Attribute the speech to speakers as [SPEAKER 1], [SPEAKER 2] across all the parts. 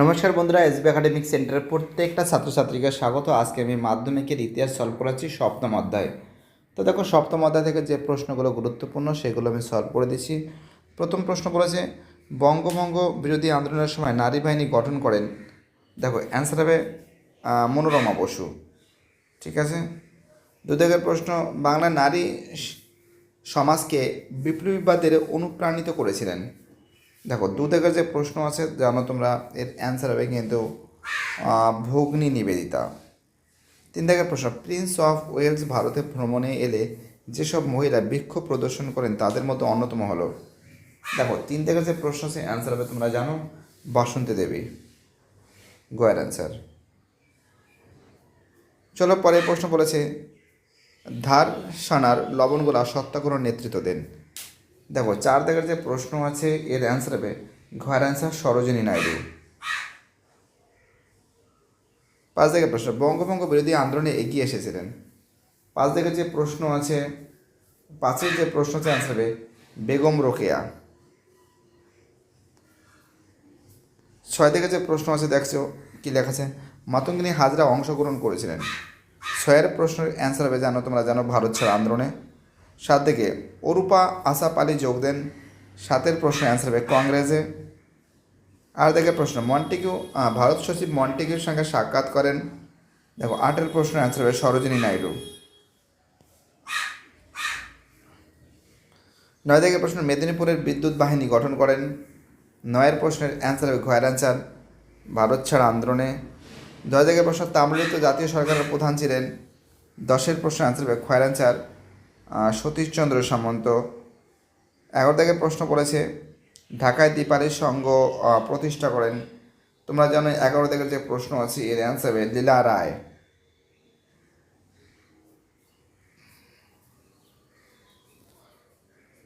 [SPEAKER 1] নমস্কার বন্ধুরা SB academic সেন্টারের প্রত্যেকটা ছাত্রছাত্রীকে স্বাগত। আজকে আমি মাধ্যমিকের ইতিহাস সলভ করাচ্ছি সপ্তম অধ্যায়। তো দেখো, সপ্তম অধ্যায় থেকে যে প্রশ্নগুলো গুরুত্বপূর্ণ, সেগুলো আমি সলভ করে দিচ্ছি। প্রথম প্রশ্ন করেছে, বঙ্গভঙ্গ বিরোধী আন্দোলনের সময় নারী বাহিনী গঠন করেন। দেখো অ্যান্সার হবে মনোরমা বসু। ঠিক আছে? দু দাগের প্রশ্ন বাংলা নারী সমাজকে বিপ্লবীবাদের অনুপ্রাণিত করেছিলেন। দেখো দু দাগের যে প্রশ্ন আছে, জানো তোমরা, এর অ্যান্সার হবে কিন্তু ভগ্নী নিবেদিতা। তিন দাগের প্রশ্ন প্রিন্স অফ ওয়েলস ভারতে ভ্রমণে এলে যেসব মহিলা বিক্ষোভ প্রদর্শন করেন, তাদের মধ্যে অন্যতম হলো। দেখো তিন দাগের যে প্রশ্ন আছে অ্যান্সার হবে তোমরা জানো, বাসন্তী দেবী। গোয়ার অ্যান্সার চলো, পরের প্রশ্ন বলেছে, ধার, সানার লবণগোলা সত্যাগ্রহ নেতৃত্ব দেন। দেখো চার দাগের যে প্রশ্ন আছে, এর অ্যান্সার হবে, ঘর অ্যান্সার সরোজিনী নাইডু। পাঁচ দাগের প্রশ্ন, বঙ্গভঙ্গ বিরোধী আন্দোলনে এগিয়ে এসেছিলেন। পাঁচ দাগের যে প্রশ্ন আছে, পাঁচের যে প্রশ্ন আছে অ্যান্সার হবে, বেগম রোকেয়া। ছয় থেকে যে প্রশ্ন আছে, দেখছ, কি লেখা আছে মাতঙ্গিনী হাজরা অংশগ্রহণ করেছিলেন। ছয়ের প্রশ্নের অ্যান্সার হবে, জানো তোমরা, জানো, ভারত ছাড়া আন্দোলনে। সাত থেকে অরূপা আসাপ আলী যোগ দেন। সাতের প্রশ্নের অ্যান্সার হবে কংগ্রেসে। আর দেখে প্রশ্ন মন্টিকিউ ভারত সচিব মন্টিকিউর সঙ্গে সাক্ষাৎ করেন। দেখো, আটের প্রশ্নের অ্যান্সার হবে সরোজিনী নাইডু। নয় থেকে প্রশ্ন, মেদিনীপুরের বিদ্যুৎ বাহিনী গঠন করেন। নয়ের প্রশ্নের অ্যান্সার হবে অ্যান্সার ভারত ছাড় আন্দোলনে। দশ থেকে প্রশ্ন তামিলিত জাতীয় সরকারের প্রধান ছিলেন। দশের প্রশ্নের অ্যান্সার হবে খয়ের অ্যান্সার সতীশচন্দ্র সামন্ত। এগারো থেকে প্রশ্ন পড়েছে ঢাকায় দীপালির আহ, প্রতিষ্ঠা করেন। তোমরা জানো এগারো থেকে যে প্রশ্ন আছে এর অ্যান্সার হবে লীলা রায়।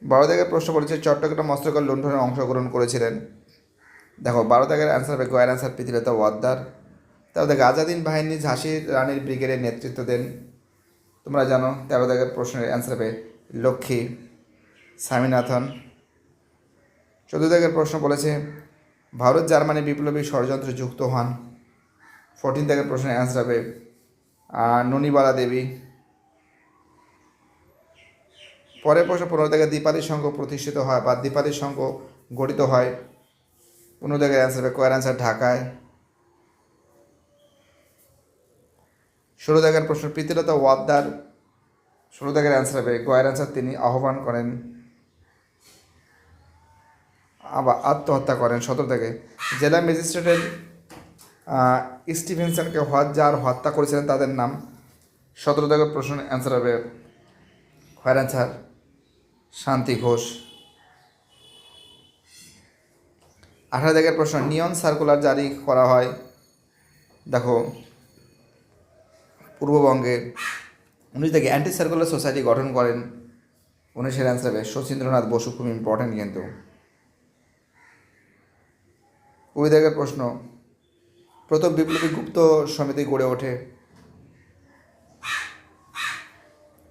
[SPEAKER 1] বারো থেকে প্রশ্ন করেছে চট্টগ্রাম অস্ত্রকর লুণ্ঠনে অংশগ্রহণ করেছিলেন। দেখো বারো দাগের অ্যান্সার হবে গোয়ার অ্যান্সার পৃথিবীতে ওয়াদ্দার। তারপর দেখো আজাদিন বাহিনী ঝাঁসির রানীর ব্রিগেডের নেতৃত্ব দেন। তোমরা জানো তেরো দাগের প্রশ্নের অ্যান্সার হবে লক্ষ্মী স্বামীনাথন চোদ্দ দাগের প্রশ্ন বলেছে, ভারত, জার্মানি বিপ্লবী ষড়যন্ত্রে যুক্ত হন। ফোরটিন দাগের প্রশ্নের অ্যান্সার হবে ননিবালা দেবী। পরের প্রশ্ন, পনেরো থেকে দীপালি সংঘ প্রতিষ্ঠিত হয় বা দীপালি সংঘ গঠিত হয়। পনেরো থেকে অ্যান্সার হবে, কোয়ার অ্যান্সার ঢাকায়। ষোলো দাগের প্রশ্ন প্রীতিলতা ওয়াদ্দার ষোলো দাগের অ্যান্সার হবে গোয়ার অ্যান্সার তিনি আহ্বান করেন। আবার আত্মহত্যা করেন সতেরো থেকে জেলা ম্যাজিস্ট্রেটের স্টিভেনসনকে যার হত্যা করেছিলেন তাদের নাম সতেরো দাগের প্রশ্নের অ্যান্সার হবে খয়ের অ্যান্সার শান্তি ঘোষ। আঠারো দাগের প্রশ্ন, নিয়ন সার্কুলার জারি করা হয়। দেখো পূর্ববঙ্গে উনিশ থেকে অ্যান্টি সার্কুলার সোসাইটি গঠন করেন। উনিশের অ্যান্সার হবে শচীন্দ্রনাথ বসু খুব ইম্পর্টেন্ট কিন্তু। কুড়ি প্রশ্ন, প্রথম বিপ্লবী গুপ্ত সমিতি গড়ে ওঠে।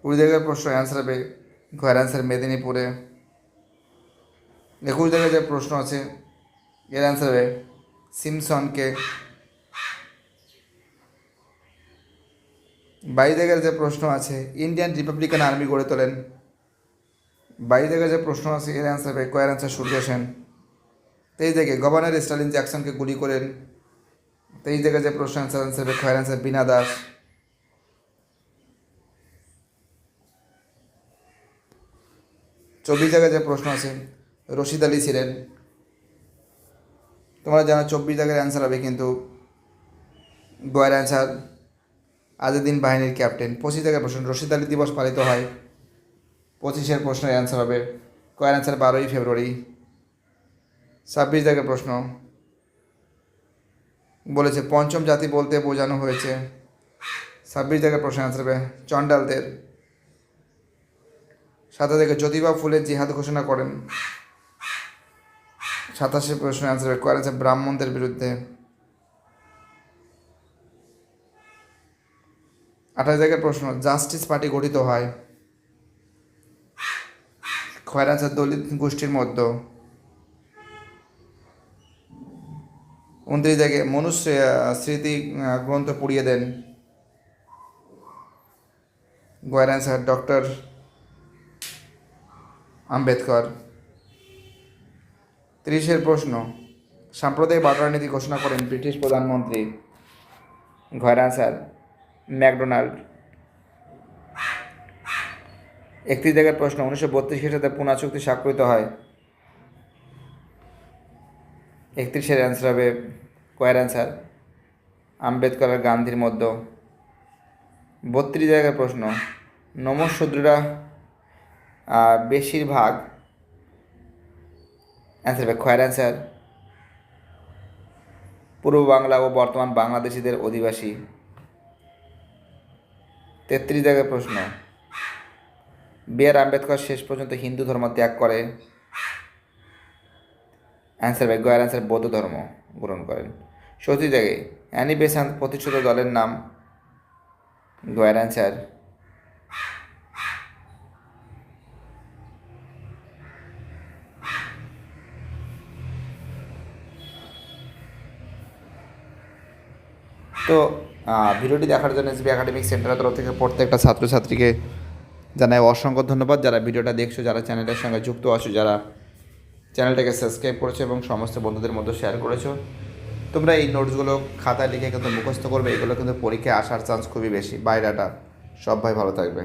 [SPEAKER 1] কুড়ি প্রশ্ন অ্যান্সার হবে ঘর অ্যান্সার মেদিনীপুরে। একুশ দাগের যে প্রশ্ন আছে, এর অ্যান্সার হবে সিমসনকে বাইশ দাগের যে প্রশ্ন আছে ইন্ডিয়ান রিপাবলিকান আর্মি গড়ে তোলেন। বাইশ দাগের যে প্রশ্ন আছে, এর অ্যান্সার হবে কয়ের অ্যান্সার সূর্য সেন। তেইশ থেকে গভর্নর স্টালিন জ্যাকসনকে গুলি করেন। তেইশ থেকে যে প্রশ্ন অ্যান্সার অ্যান্সার খয়ের অ্যান্সার বিনা দাস। চব্বিশ জায়গায় যে প্রশ্ন আছে, রশিদ আলী ছিলেন। তোমরা জানো চব্বিশ জায়গার অ্যান্সার হবে কিন্তু গোয়ার অ্যান্সার আজাদিন বাহিনীর ক্যাপ্টেন। পঁচিশ জায়গায় প্রশ্ন, রশিদ আলী দিবস পালিত হয়? পঁচিশের প্রশ্নের অ্যান্সার হবে। কয়ের অ্যান্সার বারোই ফেব্রুয়ারি। ছাব্বিশ জায়গায় প্রশ্ন। বলেছে, পঞ্চম জাতি বলতে বোঝানো হয়েছে। ছাব্বিশ জায়গায় প্রশ্ন অ্যান্সার হবে, চণ্ডালদের। সাথে থেকে জ্যোতিবা ফুলের জিহাদ ঘোষণা করেন। সাতাশে প্রশ্ন অ্যান্সার হবে, কয়ের ব্রাহ্মণদের বিরুদ্ধে। আঠাশ জায়গার প্রশ্ন জাস্টিস পার্টি গঠিত হয়। খয়রাচার দলিত গোষ্ঠীর মধ্যে। উনত্রিশ জায়গায় মনুষ্য আহ, স্মৃতি গ্রন্থ পুড়িয়ে দেন। গোয়ার অ্যান্সার ডক্টর আম্বেদকর। ত্রিশের প্রশ্ন সাম্প্রদায়িক বাটোয়ারা নীতি ঘোষণা করেন ব্রিটিশ প্রধানমন্ত্রী। ঘয়ের অ্যান্সার ম্যাকডোনাল্ড। একত্রিশ জায়গার প্রশ্ন, উনিশশো বত্রিশ খ্রিস্টাব্দে পুনা চুক্তি স্বাক্ষরিত হয়। একত্রিশের অ্যান্সার হবে, কয়ের অ্যান্সার আম্বেদকর আর গান্ধীর মধ্যে। বত্রিশ জায়গার প্রশ্ন নমঃশূদ্ররা বেশিরভাগ? অ্যান্সার হবে খয়ের অ্যান্সার পূর্ব বাংলা ও বর্তমান বাংলাদেশিদের অধিবাসী। তেত্রিশ জায়গার প্রশ্ন। বি আর আম্বেদকর শেষ পর্যন্ত হিন্দু ধর্ম ত্যাগ করে। অ্যান্সার ভাই, গয়ের অ্যান্সার, বৌদ্ধ ধর্ম গ্রহণ করেন। সত্যি জায়গায় অ্যানি বেসান্ত প্রতিষ্ঠিত দলের নাম গয়ের অ্যান্সার। তো ভিডিওটি দেখার জন্য এসবি একাডেমিক সেন্টারের তরফ থেকে প্রত্যেকটা ছাত্রছাত্রীকে জানাই অসংখ্য ধন্যবাদ। যারা ভিডিওটা দেখছ, যারা চ্যানেলের সঙ্গে যুক্ত আছো, যারা চ্যানেলটাকে সাবস্ক্রাইব করেছ এবং সমস্ত বন্ধুদের মধ্যে শেয়ার করেছ, তোমরা এই নোটসগুলো খাতায় লিখে কিন্তু মুখস্থ করবে। এগুলো কিন্তু পরীক্ষায় আসার চান্স খুবই বেশি। বাইরেটা সব ভাই ভালো থাকবে।